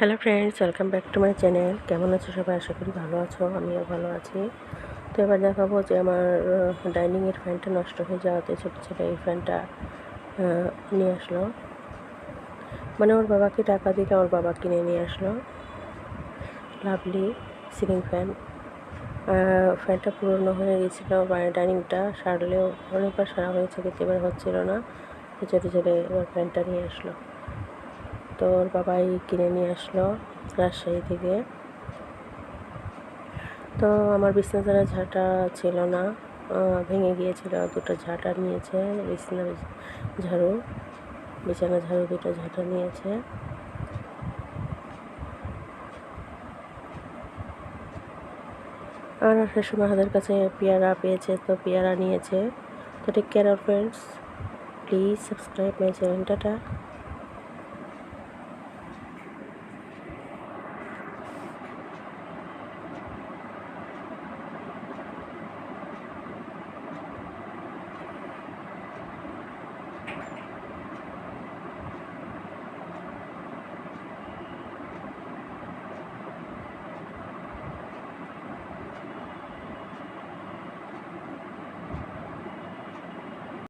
Hello friends, welcome back to my channel. কেমন আছো সবাই? আশা করি ভালো আছো, আমিও ভালো আছি। তো এবার দেখাবো যে আমার ডাইনিংয়ের ফ্যানটা নষ্ট হয়ে যাওয়াতে ছোটো ছেলে এই ফ্যানটা নিয়ে আসলো। মানে ওর বাবাকে টাকা দিলে ওর বাবা কিনে নিয়ে আসলো। Lovely ceiling fan. ফ্যানটা পুরনো হয়ে গেছিল মানে ডাইনিংটা সারলেও অনেকবার সারা হয়েছে, কিন্তু এবার হচ্ছিল না। তো ছোটো ছেলে এবার ফ্যানটা নিয়ে আসলো। তো ওর বাবাই কিনে নিয়ে আসলো রাজশাহী থেকে। তো আমার বিছনাচারা ঝাঁটা ছিল না ভেঙে গিয়েছিল, দুটো ঝাঁটা নিয়েছে বিছনা ঝাড়ু, বিছানা ঝাড়ু দুটো ঝাঁটা নিয়েছে। আর সময় হাতের কাছে পেয়ারা পেয়েছে, তো পেয়ারা নিয়েছে। তো take care friends please subscribe my channel tata.